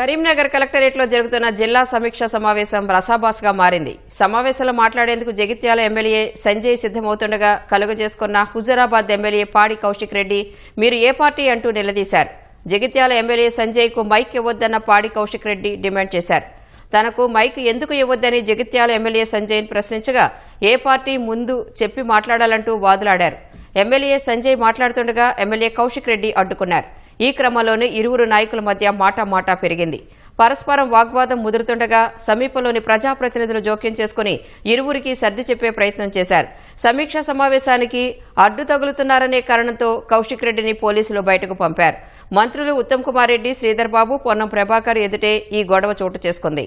కరీంనగర్ కలెక్టరేట్లో జరుగుతున్న జిల్లా సమీక్ష సమావేశం రసాబాస్గా మారింది. సమావేశంలో మాట్లాడేందుకు జగిత్యాల ఎమ్మెల్యే సంజయ్ సిద్దమవుతుండగా కలుగజేసుకున్న హుజరాబాద్ ఎమ్మెల్యే పాడి కౌశిక్ రెడ్డి మీరు ఏ పార్టీ అంటూ నిలదీశారు. జగిత్యాల ఎమ్మెల్యే సంజయ్కు మైక్ ఇవ్వొద్దన్న పాడి కౌశిక్ రెడ్డి డిమాండ్ చేశారు. తనకు మైక్ ఎందుకు ఇవ్వొద్దని జగిత్యాల ఎమ్మెల్యే సంజయ్ని ప్రశ్నించగా ఏ పార్టీ ముందు చెప్పి మాట్లాడాలంటూ వాదులాడారు. ఎమ్మెల్యే సంజయ్ మాట్లాడుతుండగా ఎమ్మెల్యే కౌశిక్ రెడ్డి అడ్డుకున్నారు. ఈ క్రమంలోనే ఇరువురు నాయకుల మధ్య మాటామాటా పెరిగింది. పరస్పరం వాగ్వాదం ముదురుతుండగా సమీపంలోని ప్రజాప్రతినిధులు జోక్యం చేసుకుని ఇరువురికి సర్ది చెప్పే ప్రయత్నం చేశారు. సమీక్షా సమావేశానికి అడ్డు తగులుతున్నారనే కారణంతో కౌశిక్ రెడ్డిని పోలీసులు బయటకు పంపారు. మంత్రులు ఉత్తమ్ కుమార్ రెడ్డి శ్రీధర్ బాబు పొన్నం ప్రభాకర్ ఎదుటే ఈ గొడవ చోటు చేసుకుంది.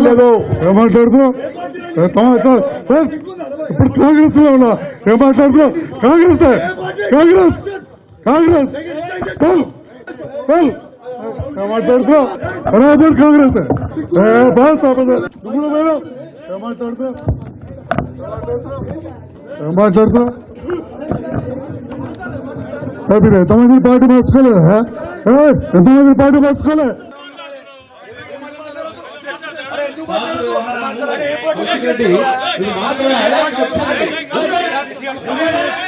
లేదు ఏం మాట్లాడుతున్నావు ఏ, తమ- తమ- ఏ, ఇప్పుడు కాంగ్రెస్లో ఉన్నా ఏం మాట్లాడుతున్నావు కాంగ్రెస్ కాంగ్రెస్ కాంగ్రెస్ చల్ చల్ ఏం మాట్లాడుతున్నావు బరాబర్ కాంగ్రెస్ ఏ, బాగా సాపద నువ్వు కూడా పోయినావు ఏం మాట్లాడుతున్నావు ఏం మాట్లాడుతున్నావు ఏ, మీరు ఎంతమంది పార్టీ మార్చుకోలేదా ఏ, ఎంతమంది పార్టీ మార్చుకోలే You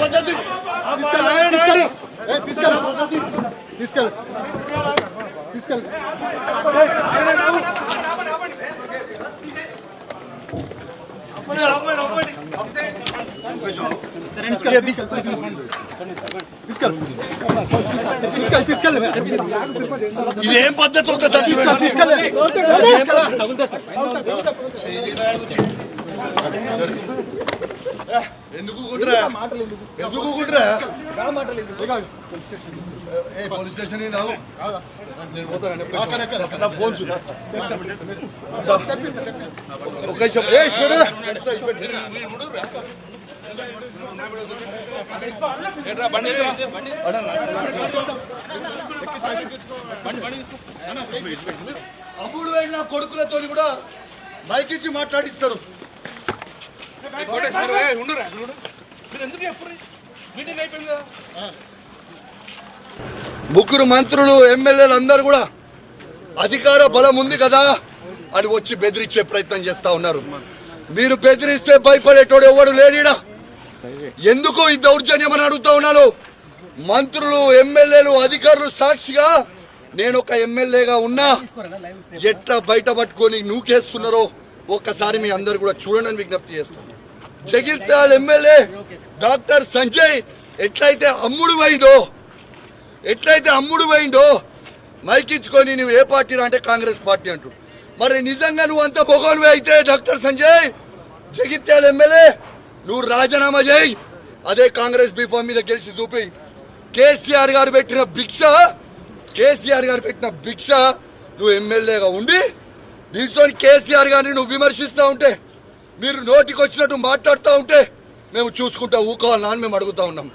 పద్ధతి తీసుకెళ్ళి తీసుకెళ్ళి తీసుకెళ్ళి. ఇదేం పద్ధతి ఒకసారి తీసుకెళ్ళి. తీసుకెళ్ళి ఎందుకు కుట్రా ఎందుకు కుట్రా ఏ పోలీస్ స్టేషన్? నేను పోతాను ఫోన్ ఒక. అప్పుడు వెళ్ళిన కొడుకులతో కూడా మైక్ ఇచ్చి మాట్లాడిస్తారు. ముగ్గురు మంత్రులు ఎమ్మెల్యేలు అందరూ కూడా అధికార బలం ఉంది కదా అని వచ్చి బెదిరించే ప్రయత్నం చేస్తా ఉన్నారు. మీరు బెదిరిస్తే భయపడేటోడు ఎవడు లేడీడా? ఎందుకు ఈ దౌర్జన్యం అని అడుగుతా ఉన్నాను మంత్రులు ఎమ్మెల్యేలు అధికారులు సాక్షిగా నేను ఒక ఎమ్మెల్యేగా ఉన్నా ఎట్లా బయట పట్టుకొని నూకేస్తున్నారో ఒక్కసారి మీ అందరు కూడా చూడండి అని విజ్ఞప్తి చేస్తాను. జగిత్యాల ఎమ్మెల్యే డాక్టర్ సంజయ్ ఎట్లయితే అమ్ముడు పోయిందో ఎట్లయితే అమ్ముడు పోయిందో మైకించుకొని నువ్వు ఏ పార్టీ అంటే కాంగ్రెస్ పార్టీ అంటూ మరి నిజంగా నువ్వు అంత భగవాన్వే అయితే డాక్టర్ సంజయ్ జగిత్యాల ఎమ్మెల్యే నువ్వు రాజీనామా చేయి. అదే కాంగ్రెస్ బీఫామ్ మీద గెలిచి చూపి. కేసీఆర్ గారు పెట్టిన భిక్ష కేసీఆర్ గారు పెట్టిన భిక్ష నువ్వు ఎమ్మెల్యేగా ఉండి దీంతో కేసీఆర్ గారిని నువ్వు విమర్శిస్తూ ఉంటే మీరు నోటికి వచ్చినట్టు మాట్లాడుతూ ఉంటే మేము చూసుకుంటా ఊకోవాలని మేము అడుగుతా ఉన్నాం.